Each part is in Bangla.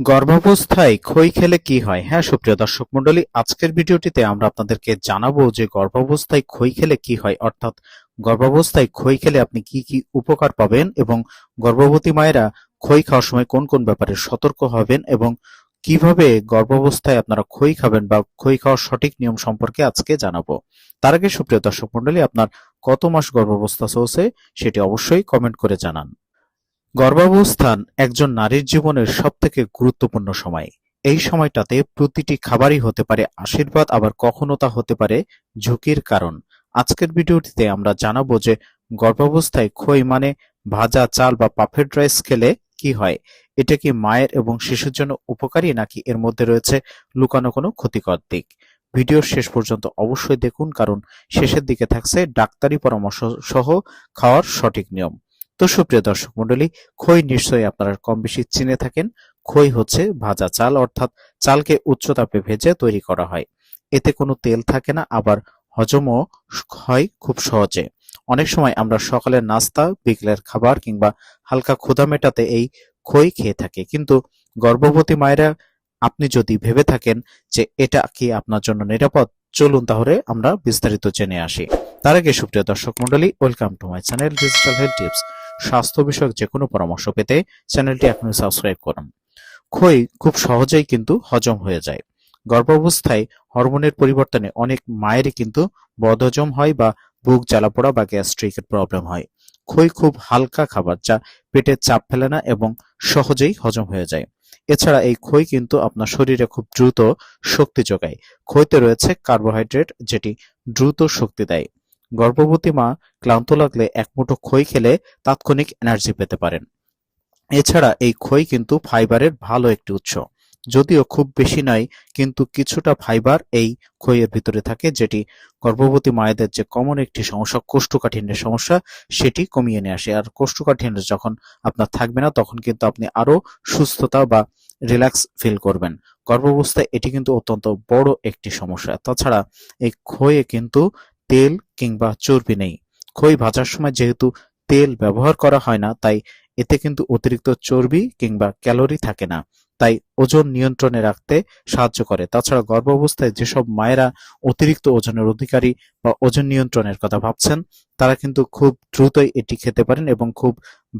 গর্ভাবস্থায় খই খেলে কি হয়? হ্যাঁ সুপ্রিয় দর্শক মণ্ডলী, আজকের ভিডিওটিতে আমরা আপনাদেরকে জানাব যে গর্ভাবস্থায় খই খেলে কি হয়। অর্থাৎ গর্ভাবস্থায় খই খেলে আপনি কি কি উপকার পাবেন এবং গর্ভবতী মায়েরা খই খাওয়ার সময় কোন কোন ব্যাপারে সতর্ক হবেন এবং কীভাবে গর্ভাবস্থায় আপনারা খই খাবেন বা খই খাওয়ার সঠিক নিয়ম সম্পর্কে আজকে জানাব। তার আগে সুপ্রিয় দর্শক মন্ডলী আপনার কত মাস গর্ভাবস্থা চলছে সেটি অবশ্যই কমেন্ট করে জানান। গর্ভাবস্থান একজন নারীর জীবনের সবথেকে গুরুত্বপূর্ণ সময়। এই সময়টাতে প্রতিটি খাবারই হতে পারে আশীর্বাদ, আবার কখনো তা হতে পারে ঝুঁকির কারণ। আজকের ভিডিওটিতে আমরা জানাব যে গর্ভাবস্থায় খই মানে ভাজা চাল বা পাফেড রাইস খেলে কি হয়? এটা কি মায়ের এবং শিশুর জন্য উপকারী, নাকি এর মধ্যে রয়েছে লুকানো কোনো ক্ষতিকর দিক? ভিডিওর শেষ পর্যন্ত অবশ্যই দেখুন, কারণ শেষের দিকে থাকছে ডাক্তারি পরামর্শ সহ খাওয়ার সঠিক নিয়ম। তো সুপ্রিয় দর্শক মন্ডলী খই নিশ্চয়ই আপনারা কম বেশি চিনে থাকেন। খই হচ্ছে ভাজা চাল, অর্থাৎ চালকে উচ্চ তাপে ভেজে তৈরি করা হয়। এতে কোনো তেল থাকে না, আবার হজমও হয় খুব সহজে। অনেক সময় আমরা সকালের নাস্তা, বিকেলের খাবার কিংবা হালকা ক্ষুধা মেটাতে এই খই খেয়ে থাকি। কিন্তু গর্ভবতী মায়েরা, আপনি যদি ভেবে থাকেন যে এটা কি আপনার জন্য নিরাপদ, চলুন তাহলে আমরা বিস্তারিত জেনে আসি। তার আগে সুপ্রিয় দর্শক মন্ডলী welcome to my channel digital health tips. স্বাস্থ্য বিষয়ক যে কোনো পরামর্শ পেতে চ্যানেলটি এখনই সাবস্ক্রাইব করুন। খই খুব সহজেই কিন্তু হজম হয়ে যায়। গর্ভাবস্থায় হরমোনের পরিবর্তনে অনেক মায়েরই কিন্তু বদহজম হয় বা বুক জ্বালাপোড়া বা গ্যাস্ট্রিকের প্রবলেম হয়। খই খুব হালকা খাবার যা পেটে চাপ ফেলে না এবং সহজেই হজম হয়ে যায়। এছাড়া এই খই কিন্তু আপনার শরীরে খুব দ্রুত শক্তি যোগায়। খইতে রয়েছে কার্বোহাইড্রেট যেটি দ্রুত শক্তি দেয়। গর্ভবতী মা ক্লান্ত লাগলে এক মুঠো খই খেলে তাৎক্ষণিক এনার্জি পেতে পারেন। এছাড়া এই খই কিন্তু ফাইবারের ভালো একটি উৎস। যদিও খুব বেশি নয়, কিন্তু কিছুটা ফাইবার এই খইয়ের ভিতরে থাকে, যেটি গর্ভবতী মায়েদের যে কমন একটি সমস্যা, কোষ্ঠকাঠিন্যের সমস্যা, সেটি কমিয়ে নিয়ে আসে। আর কোষ্ঠকাঠিন্য যখন আপনার থাকবে না, তখন কিন্তু আপনি আরও সুস্থতা বা রিল্যাক্স ফিল করবেন। গর্ভাবস্থায় এটি কিন্তু অত্যন্ত বড় একটি সমস্যা। তাছাড়া এই খইয়ে কিন্তু তেল কিংবা চর্বি নেই। খই ভাজার সময় যেহেতু তেল ব্যবহার করা হয় না, তাই এতে কিন্তু অতিরিক্ত চর্বি কিংবা ক্যালোরি থাকে না। তাই ওজন নিয়ন্ত্রণে রাখতে সাহায্য করে। তাছাড়া গর্ভাবস্থায় যেসব মায়েরা অতিরিক্ত ওজনের অধিকারী বা ওজন নিয়ন্ত্রণের কথা ভাবছেন, তারা কিন্তু খুব দ্রুতই এটি খেতে পারেন এবং খুব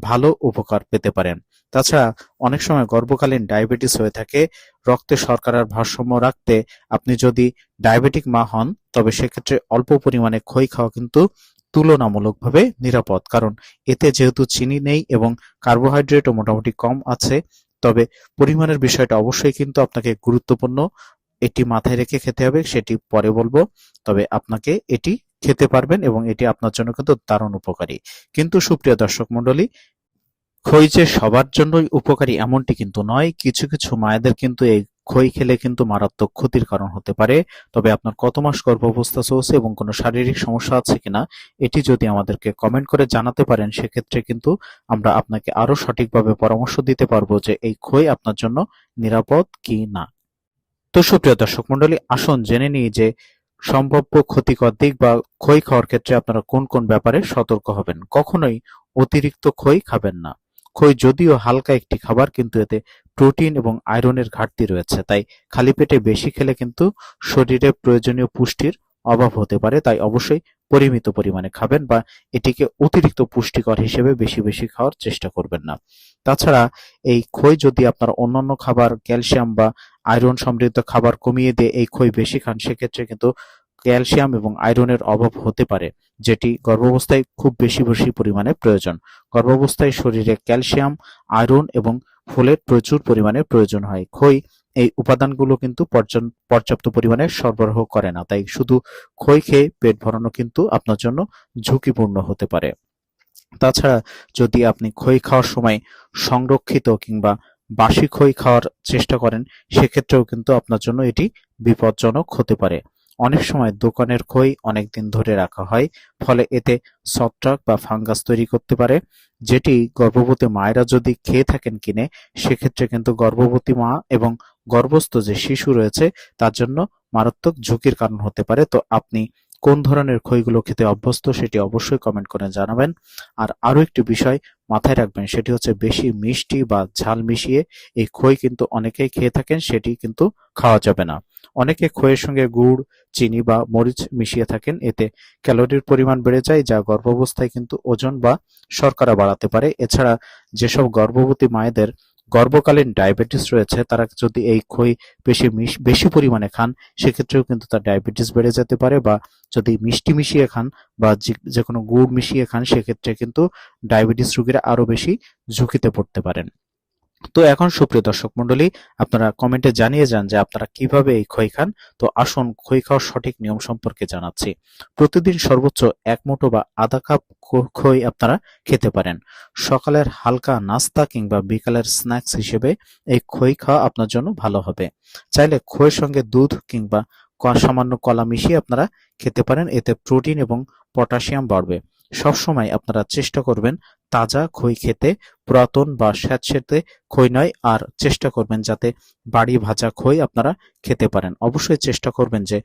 ভালো উপকার পেতে পারেন। তাছাড়া অনেক সময় গর্ভকালীন ডায়াবেটিস হয়ে থাকে রক্তে শর্করার ভারসাম্য রাখতে আপনি যদি ডায়াবেটিক মা হন, তবে সেক্ষেত্রে অল্প পরিমাণে খই খাওয়া কিন্তু তুলনামূলকভাবে নিরাপদ। কারণ এতে যেহেতু চিনি নেই এবং কার্বোহাইড্রেটও মোটামুটি কম আছে, তবে পরিমাণের বিষয়টা অবশ্যই কিন্তু আপনাকে গুরুত্বপূর্ণ। এটি মাথায় রেখে খেতে হবে, সেটি পরে বলব। তবে আপনাকে এটি খেতে পারবেন এবং এটি আপনার জন্য কিন্তু দারুণ উপকারী। কিন্তু সুপ্রিয় দর্শক মন্ডলী খই যে সবার জন্যই উপকারী এমনটি কিন্তু নয়, কিছু কিছু মায়েদের কিন্তু এই খই খেলে কিন্তু মারাত্মক ক্ষতির কারণ হতে পারে। তবে আপনার কত মাস গর্ভাবস্থা চলছে এবং কোনো শারীরিক সমস্যা আছে কিনা, এটি যদি আমাদেরকে কমেন্ট করে জানাতে পারেন, সেক্ষেত্রে কিন্তু আমরা আপনাকে আরও সঠিকভাবে পরামর্শ দিতে পারব যে এই খই আপনার জন্য নিরাপদ কি না। তো সুপ্রিয় দর্শক মন্ডলী আসুন জেনে নিই যে সম্ভাব্য ক্ষতিকর দিক বা খই খাওয়ার ক্ষেত্রে আপনারা কোন কোন ব্যাপারে সতর্ক হবেন। কখনোই অতিরিক্ত খই খাবেন না। খই যদিও হালকা একটি খাবার, কিন্তু এতে প্রোটিন এবং আয়রনের ঘাটতি রয়েছে। তাই খালি পেটে বেশি খেলে কিন্তু শরীরে প্রয়োজনীয় পুষ্টির অভাব হতে পারে। তাই অবশ্যই পরিমিত পরিমাণে খাবেন বা এটিকে অতিরিক্ত পুষ্টিকর হিসেবে বেশি বেশি খাওয়ার চেষ্টা করবেন না। তাছাড়া এই খই যদি আপনার অন্যান্য খাবার, ক্যালসিয়াম বা আয়রন সমৃদ্ধ খাবার কমিয়ে দিয়ে এই খই বেশি খান, সেক্ষেত্রে কিন্তু ক্যালসিয়াম এবং আয়রনের অভাব হতে পারে। যেটি গর্ভাবস্থায় খুব বেশি বেশি পরিমাণে প্রয়োজন। গর্ভাবস্থায় শরীরে ক্যালসিয়াম, আয়রন এবং ফোলেট প্রচুর পরিমাণে প্রয়োজন হয়। খই এই উপাদানগুলো কিন্তু পর্যাপ্ত পরিমাণে সরবরাহ করে না। তাই শুধু খই খেয়ে পেট ভরানো কিন্তু আপনার জন্য ঝুঁকিপূর্ণ হতে পারে। তাছাড়া যদি আপনি খই খাওয়ার সময় সংরক্ষিত কিংবা বাসি খই খাওয়ার চেষ্টা করেন, সেক্ষেত্রেও কিন্তু আপনার জন্য এটি বিপজ্জনক হতে পারে। অনেক সময় দোকানের খই অনেক দিন ধরে রাখা হয়, ফলে এতে ছত্রাক বা ফাঙ্গাস তৈরি করতে পারে, যেটি গর্ভবতী মায়েরা যদি খেয়ে থাকেন কিনে, সেক্ষেত্রে কিন্তু গর্ভবতী মা এবং গর্ভস্থ যে শিশু রয়েছে, তার জন্য মারাত্মক ঝুঁকির কারণ হতে পারে। তো আপনি কোন ধরনের খইগুলো খেতে অভ্যস্ত সেটি অবশ্যই কমেন্ট করে জানাবেন। আর আরও একটি বিষয় মাথায় রাখবেন, সেটি হচ্ছে বেশি মিষ্টি বা ঝাল মিশিয়ে এই খই কিন্তু অনেকেই খেয়ে থাকেন, সেটি কিন্তু খাওয়া যাবে না। অনেকে খইয়ের সঙ্গে গুড়, চিনি বা মরিচ মিশিয়ে থাকেন। এতে ক্যালোরির পরিমাণ বেড়ে যায়, যা গর্ভাবস্থায় কিন্তু ওজন বা শর্করা বাড়াতে পারে। এছাড়া যেসব গর্ভবতী মায়েদের গর্ভকালীন ডায়াবেটিস রয়েছে, তারা যদি এই খই বেশি বেশি পরিমাণে খান, সেক্ষেত্রেও কিন্তু তার ডায়াবেটিস বেড়ে যেতে পারে বা যদি মিষ্টি মিশিয়ে খান বা যে- কোনো গুড় মিশিয়ে খান, সেক্ষেত্রে কিন্তু ডায়াবেটিস রোগীরা আরও বেশি ঝুঁকিতে পড়তে পারেন। তো এখন সুপ্রিয় দর্শক মণ্ডলী, আপনারা কমেন্টে জানিয়ে যান যে আপনারা কীভাবে এই খই খান। তো আসুন খই খাওয়ার সঠিক নিয়ম সম্পর্কে জানাচ্ছি। প্রতিদিন সর্বোচ্চ এক মুঠো বা আধা কাপ খই আপনারা খেতে পারেন। সকালের হালকা নাস্তা কিংবা বিকালের স্ন্যাক্স হিসেবে এই খই খাওয়া আপনার জন্য ভালো হবে। চাইলে খইয়ের সঙ্গে দুধ কিংবা সামান্য কলা মিশিয়ে আপনারা খেতে পারেন। এতে প্রোটিন এবং পটাশিয়াম বাড়বে। সবসময় আপনারা চেষ্টা করবেন তাজা খই খেতে, পুরাতন বা স্যাঁতসেঁতে খই নয়, আর চেষ্টা করবেন যাতে বাড়ি ভাজা খই আপনারা খেতে পারেন। অবশ্যই চেষ্টা করবেন যে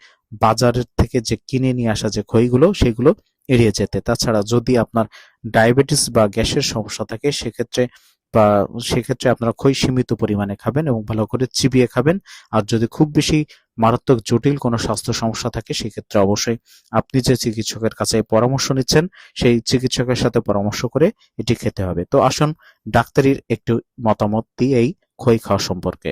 বাজারের থেকে যে কিনে নিয়ে আসা যে খইগুলো, সেগুলো এড়িয়ে যেতে। তাছাড়া যদি আপনার ডায়াবেটিস বা গ্যাসের সমস্যা থাকে, সেক্ষেত্রে বা সেক্ষেত্রে আপনারা খই সীমিত পরিমাণে খাবেন এবং ভালো করে চিবিয়ে খাবেন। আর যদি খুব বেশি মারাত্মক জটিল কোনো স্বাস্থ্য সমস্যা থাকে, সেক্ষেত্রে অবশ্যই আপনি যে চিকিৎসকের কাছে পরামর্শ নিচ্ছেন, সেই চিকিৎসকের সাথে পরামর্শ করে এটি খেতে হবে। তো আসুন ডাক্তারির একটু মতামত দিই এই খই খাওয়া সম্পর্কে।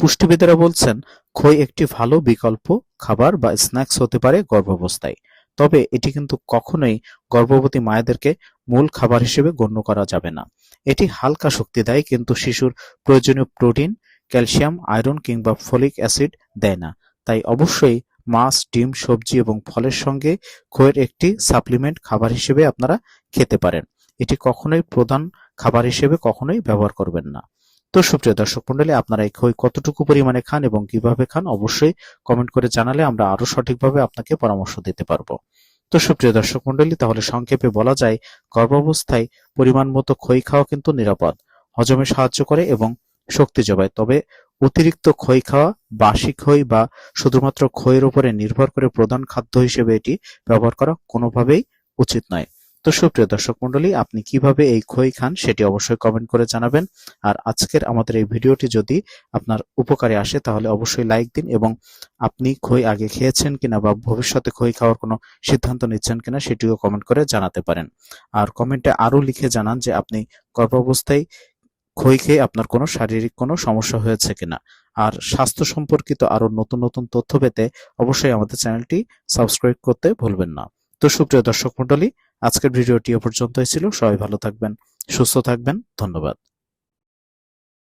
পুষ্টিবিদেরা বলছেন, খই একটি ভালো বিকল্প খাবার বা স্ন্যাক্স হতে পারে গর্ভাবস্থায়। তবে এটি কিন্তু কখনোই গর্ভবতী মায়েদেরকে মূল খাবার হিসেবে গণ্য করা যাবে না। এটি হালকা শক্তি দেয়, কিন্তু শিশুর প্রয়োজনীয় প্রোটিন, ক্যালসিয়াম, আয়রন কিংবা ফলিক অ্যাসিড দেয় না। তাই অবশ্যই মাছ, ডিম, সবজি এবং ফলের সঙ্গে খইয়ের একটি সাপ্লিমেন্ট খাবার হিসেবে আপনারা খেতে পারেন। এটি কখনোই প্রধান খাবার হিসেবে কখনোই ব্যবহার করবেন না। তো সুপ্রিয় দর্শক মন্ডলী আপনারা এই খই কতটুকু পরিমাণে খান এবং কীভাবে খান অবশ্যই কমেন্ট করে জানালে আমরা আরও সঠিকভাবে আপনাকে পরামর্শ দিতে পারব। তো সুপ্রিয় দর্শক মন্ডলী তাহলে সংক্ষেপে বলা যায়, গর্ভাবস্থায় পরিমাণ মতো খই খাওয়া কিন্তু নিরাপদ, হজমে সাহায্য করে এবং শক্তি জোগায় তবে অতিরিক্ত খই খাওয়া বাসি খই বা শুধুমাত্র খইয়ের উপরে নির্ভর করে প্রধান খাদ্য হিসেবে এটি ব্যবহার করা কোনোভাবেই উচিত নয়। তো সুপ্রিয় দর্শক মন্ডলী আপনি কীভাবে এই খই খান সেটি অবশ্যই কমেন্ট করে জানাবেন। আর আজকের আমাদের এই ভিডিওটি যদি আপনার উপকারে আসে, তাহলে অবশ্যই লাইক দিন এবং আপনি খই আগে খেয়েছেন কিনা বা ভবিষ্যতে খই খাওয়ার কোনো সিদ্ধান্ত নিচ্ছেন কিনা সেটিও কমেন্ট করে জানাতে পারেন। আর কমেন্টে আরও লিখে জানান যে আপনি গর্ভাবস্থায় খই খেয়ে আপনার কোনো শারীরিক কোনো সমস্যা হয়েছে কিনা। আর স্বাস্থ্য সম্পর্কিত আরও নতুন নতুন তথ্য পেতে অবশ্যই আমাদের চ্যানেলটি সাবস্ক্রাইব করতে ভুলবেন না। তো সুপ্রিয় দর্শক মণ্ডলী আজকের ভিডিওটি এ পর্যন্তই ছিল। সবাই ভালো থাকবেন সুস্থ থাকবেন। ধন্যবাদ।